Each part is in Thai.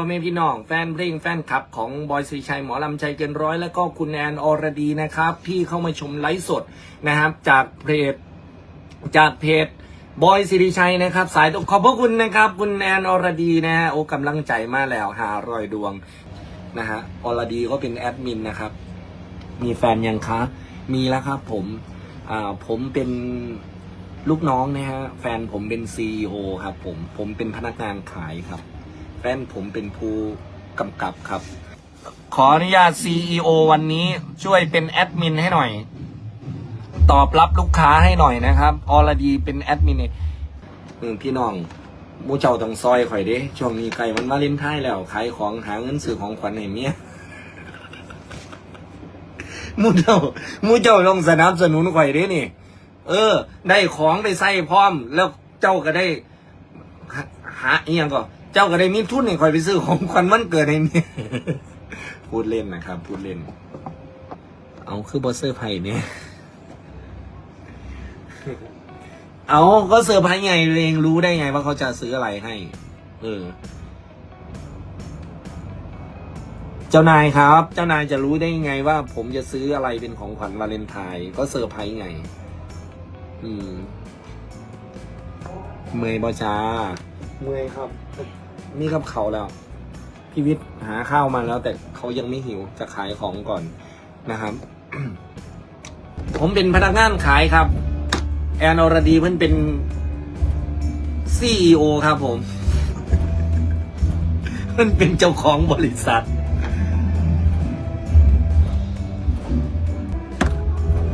อแม่พี่น้อง แฟนเพลงแฟนคลับของบอยสีชัยหมอลำใจเกินร้อย แล้วก็คุณแอนอรดีนะครับที่เข้ามาชมไลฟ์สดนะครับจากเพจจากเพจบอยสิริชัยนะครับ สายตรงขอบพระคุณนะครับ คุณแอนอรดีนะฮะโอ้กำลังใจมาแล้วหารอยดวงนะฮะอรดีก็เป็นแอดมินนะครับ มีแฟนยังคะ มีแล้วครับผมอ่าผมเป็นลูกน้องนะฮะแฟนผมเป็นซีอครับผมผมเป็นพนักงานขายครับ แฟนผมเป็นผู้กำกับครับ ขออนุญาต CEO วันนี้ช่วยเป็นแอดมินให้หน่อย ตอบรับลูกค้าให้หน่อยนะครับออรดีเป็นแอดมินเนี่ยเออพี่น้องหมูเจ้าต้องซอยข่อยเด้ช่วงนี้ไก่มันมาเล่นท้ายแล้ว ขายของหาเงินซื้อของขวัญให้เมียหมูเจ้าหมูเจ้าลงสนับสนุนข่อยเด้นี่ เออ ได้ของไปใส่พร้อม แล้วเจ้าก็ได้หาหาอีหยังก็ เจ้าก็ได้มีทุนให้ข่อยไปซื้อของขวัญมันเกิดให้เมียพูดเล่นนะครับ พูดเล่น เอาคือบอสเซอร์ไผ่เนี่ยเอาก็เซอร์ไพรส์ไงเองรู้ได้ไงว่าเขาจะซื้ออะไรให้ เออ เจ้านายครับ เจ้านายจะรู้ได้ไงว่า ผมจะซื้ออะไรเป็นของขวัญวาเลนไทน์ก็เซอร์ไพรส์ไง อืม เมอยบอจ้าเมอยครับ นี่กับเขาแล้วพี่วิทย์หาข้าวมาแล้ว แต่เขายังไม่หิวจะขายของก่อนนะครับ ผมเป็นพนักงานขายครับ แอนอรดีเพิ่นเป็นซีอครับผมเพิ่นเป็นเจ้าของบริษัท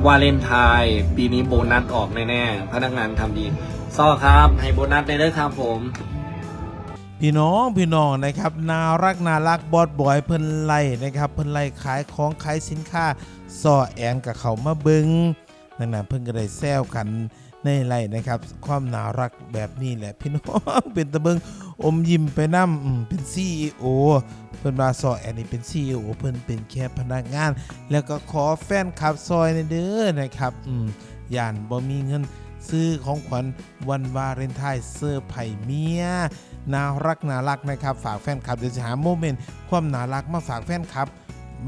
วาเลนไทน์ปีนี้โบนัสออกแน่ๆพนักงานทำดีซ่อครับ ให้โบนัสได้เลยครับผม พี่น้องพี่น้องนะครับนารักนารักบอดบอยเพิ่นไล่นะครับเพิ่นไล่ขายของขายสินค้าซ่อแอนกับเขามาเบิงนั่นน่ะเพิ่นก็ได้แซวกันในไล่นะครับ ความนารักแบบนี้แหละพี่น้องเป็นตะเบิงอมยิ้มไปน้ำอืมเป็น CEO เพิ่นว่าซ่อแอนนี่เป็น CEO เพิ่นเป็นแค่พนักงาน แล้วก็ขอแฟนคลับซอยในเด้อนะครับอืมย่านบ่มีเงิน ซื้อของขวัญวันวาเลนไทน์เสื้อร์ไผ่เมียน่ารักน่ารักนะครับ ฝากแฟนคลับเดี๋ยวจะหาโมเมนต์ความน่ารักมาฝากแฟนคลับ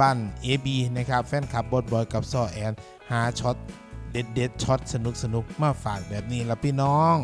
บ้านเอบีนะครับแฟนคลับบอดบอยกับซอแอนหาช็อตเด็ดเด็ดช็อตสนุกสนุกมาฝากแบบนี้ละพี่น้อง